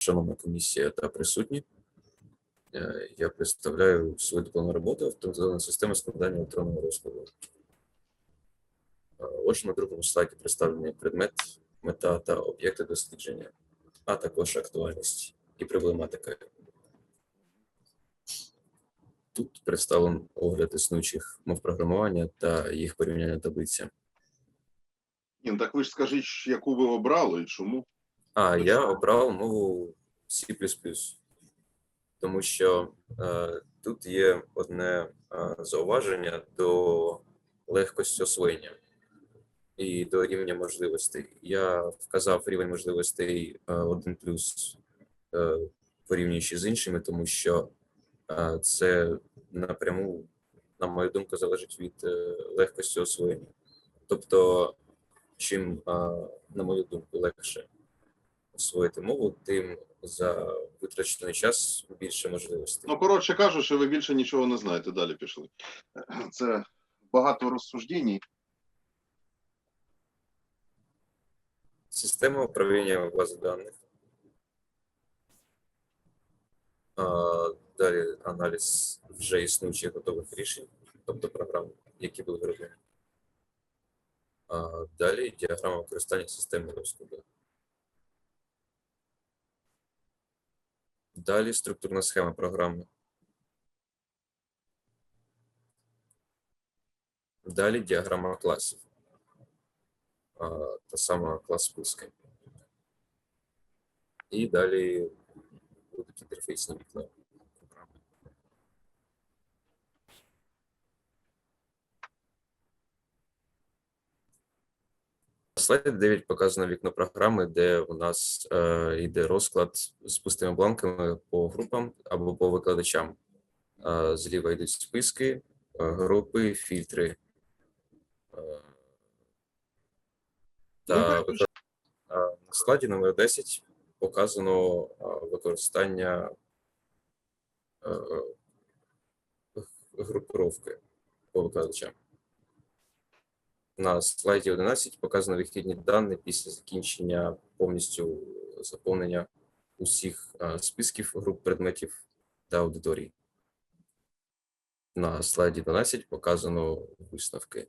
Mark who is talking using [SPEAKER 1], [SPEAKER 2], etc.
[SPEAKER 1] шановна комісія та присутні. Е, Я представляю свою дипломну роботу автоматизована система складання електронного розкладу. Е, Отже, на другому слайді представлений предмет, мета та об'єкти дослідження, а також актуальність і проблематика. Тут представлен огляд існуючих мов програмування та їх порівняння таблиця.
[SPEAKER 2] Ні, ну так ви ж скажіть, яку ви обрали і чому?
[SPEAKER 1] А, я обрав мову C++, тому що е, тут є одне е, зауваження до легкості освоєння і до рівня можливостей. Я вказав рівень можливостей е, 1 плюс, е, порівнюючи з іншими, тому що е, це напряму, на мою думку, залежить від е, легкості освоєння. Тобто, чим, е, на мою думку, легше освоїти мову, тим за витрачений час більше можливостей.
[SPEAKER 2] Ну, коротше кажучи, ви більше нічого не знаєте. Далі пішли. Це багато розсуждень.
[SPEAKER 1] Система управління бази даних. А, Далі аналіз вже існуючих готових рішень, тобто програм, які були вироблені. Далі діаграма використання системи розкладу. Далі структурна схема програми. Далі діаграма класів. А, та сама клас списки. І далі будуть інтерфейсні вікна На слайді 9 показано вікно програми, де у нас е, йде розклад з пустими бланками по групам або по викладачам. Е, зліва йдуть списки, е, групи, фільтри. Е, та
[SPEAKER 2] Ну,
[SPEAKER 1] Е, на складі номер 10 показано е, використання е, групировки по викладачам. На слайді 11 показано вихідні дані після закінчення повністю заповнення усіх списків груп предметів та аудиторій. На слайді 12 показано висновки.